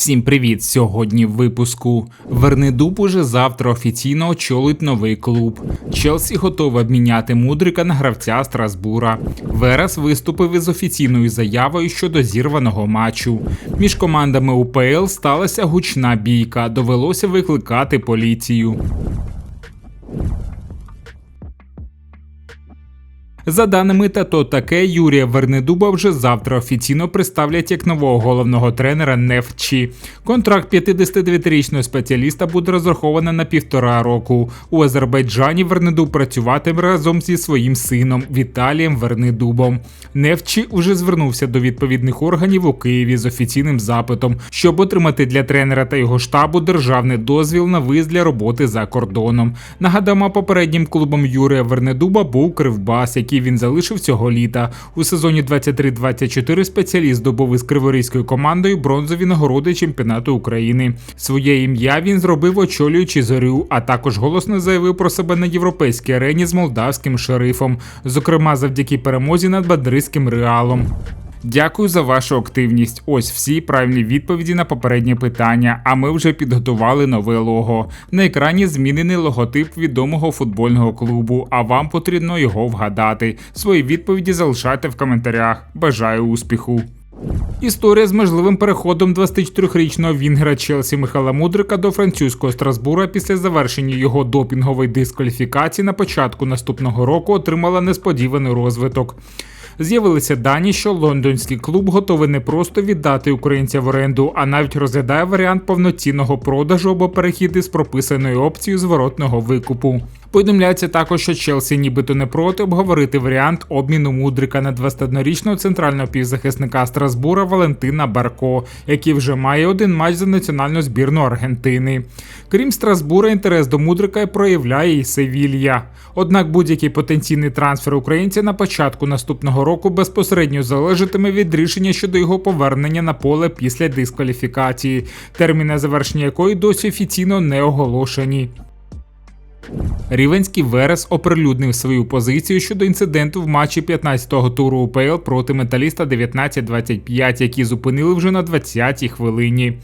Всім привіт! Сьогодні в випуску. Вернедуб уже завтра офіційно очолить новий клуб. Челсі готова обміняти мудрика на гравця Страсбура. Верес виступив із офіційною заявою щодо зірваного матчу. Між командами УПЛ сталася гучна бійка. Довелося викликати поліцію. За даними ТАТО таке, Юрія Вернедуба вже завтра офіційно представлять як нового головного тренера Нефчі. Контракт 59-річного спеціаліста буде розрахований на півтора року. У Азербайджані Вернедуб працюватиме разом зі своїм сином Віталієм Вернедубом. Нефчі вже звернувся до відповідних органів у Києві з офіційним запитом, щоб отримати для тренера та його штабу державний дозвіл на виїзд для роботи за кордоном. Нагадамо, попереднім клубом Юрія Вернедуба був Кривбас, який він залишив цього літа. У сезоні 23-24 спеціаліст здобув із криворізькою командою бронзові нагороди чемпіонату України. Своє ім'я він зробив очолюючи зорю, а також голосно заявив про себе на європейській арені з молдавським шерифом, зокрема завдяки перемозі над бадризьким реалом. Дякую за вашу активність. Ось всі правильні відповіді на попереднє питання. А ми вже підготували нове лого. На екрані змінений логотип відомого футбольного клубу, а вам потрібно його вгадати. Свої відповіді залишайте в коментарях. Бажаю успіху! Історія з можливим переходом 24-річного Вінгера Челсі Михайла Мудрика до французького Страсбура після завершення його допінгової дискваліфікації на початку наступного року отримала несподіваний розвиток. З'явилися дані, що лондонський клуб готовий не просто віддати українця в оренду, а навіть розглядає варіант повноцінного продажу або перехід із прописаною опцією зворотного викупу. Повідомляється також, що Челсі нібито не проти обговорити варіант обміну мудрика на 21-річного центрального півзахисника Страсбура Валентина Барко, який вже має один матч за національну збірну Аргентини. Крім Страсбура, інтерес до мудрика проявляє і Севілья. Однак будь-який потенційний трансфер українця на початку наступного року безпосередньо залежатиме від рішення щодо його повернення на поле після дискваліфікації, терміни завершення якої досі офіційно не оголошені. Рівенський Верес оприлюднив свою позицію щодо інциденту в матчі 15-го туру УПЛ проти металіста 19-25, які зупинили вже на 20-й хвилині.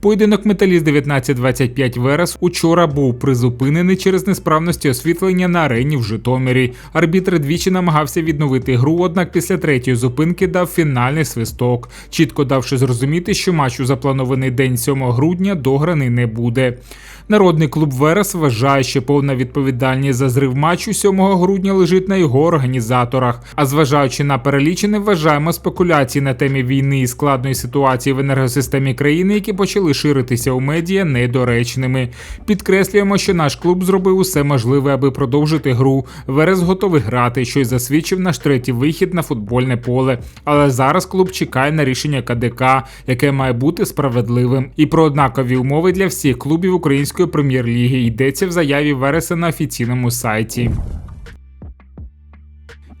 Поєдинок металіст 19-25 Верес учора був призупинений через несправності освітлення на арені в Житомирі. Арбітр двічі намагався відновити гру, однак після третьої зупинки дав фінальний свисток, чітко давши зрозуміти, що матч у запланований день 7 грудня дограний не буде. Народний клуб Верес вважає, що повна відповідальність за зрив матчу 7 грудня лежить на його організаторах. А зважаючи на перелічене, вважаємо спекуляції на темі війни і складної ситуації в енергосистемі країни, які почали ширитися у медіа, недоречними. Підкреслюємо, що наш клуб зробив усе можливе, аби продовжити гру. Верес готовий грати, що й засвідчив наш третій вихід на футбольне поле. Але зараз клуб чекає на рішення КДК, яке має бути справедливим. І про однакові умови для всіх клубів української прем'єр-ліги йдеться в заяві Вереса на офіційному сайті.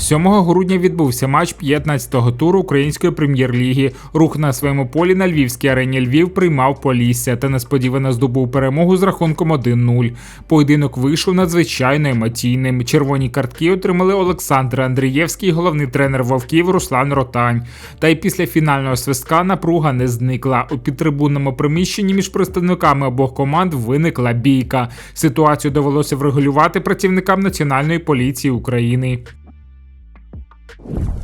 7 грудня відбувся матч 15-го туру української прем'єр-ліги. Рух на своєму полі на Львівській арені Львів приймав Полісся та несподівано здобув перемогу з рахунком 1-0. Поєдинок вийшов надзвичайно емоційним. Червоні картки отримали Олександр Андрієвський, головний тренер Вовків Руслан Ротань. Та й після фінального свистка напруга не зникла. У підтрибунному приміщенні між представниками обох команд виникла бійка. Ситуацію довелося врегулювати працівникам Національної поліції України.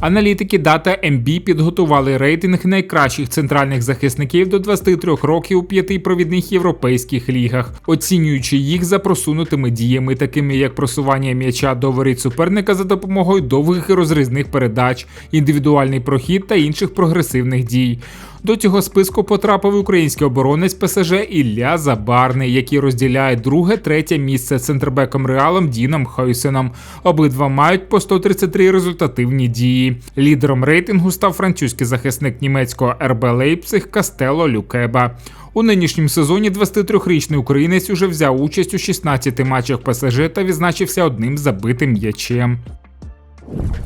Аналітики Data MB підготували рейтинг найкращих центральних захисників до 23 років у п'яти провідних європейських лігах, оцінюючи їх за просунутими діями, такими як просування м'яча до воріт суперника за допомогою довгих і розрізних передач, індивідуальний прохід та інших прогресивних дій. До цього списку потрапив український оборонець ПСЖ Ілля Забарний, який розділяє друге, третє місце з центрбеком Реалом Діном Хойсеном. Обидва мають по 133 результативні дії. Лідером рейтингу став французький захисник німецького РБ Лейпциг Кастело Люкеба. У нинішньому сезоні 23-річний українець уже взяв участь у 16 матчах ПСЖ та відзначився одним забитим м'ячем.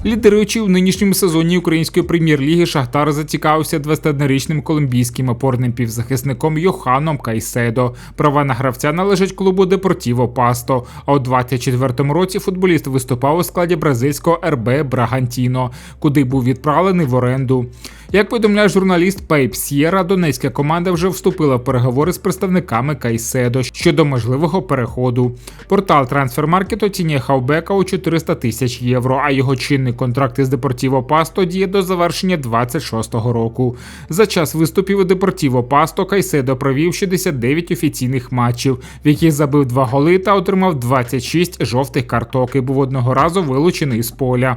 Лідируючи у нинішньому сезоні української прем'єр-ліги, Шахтар зацікавився 21-річним колумбійським опорним півзахисником Йоханом Кайседо. Права на гравця належать клубу Депортіво Пасто. А у 24-му році футболіст виступав у складі бразильського РБ Брагантіно, куди був відправлений в оренду. Як повідомляє журналіст Пейп Сєра, донецька команда вже вступила в переговори з представниками Кайседо щодо можливого переходу. Портал Трансфермаркет оцінює хавбека у 400 тисяч євро, а його чинний контракт із Депортіво Пасто діє до завершення 26-го року. За час виступів у Депортіво Пасто Кайседо провів 69 офіційних матчів, в яких забив два голи та отримав 26 жовтих карток і був одного разу вилучений з поля.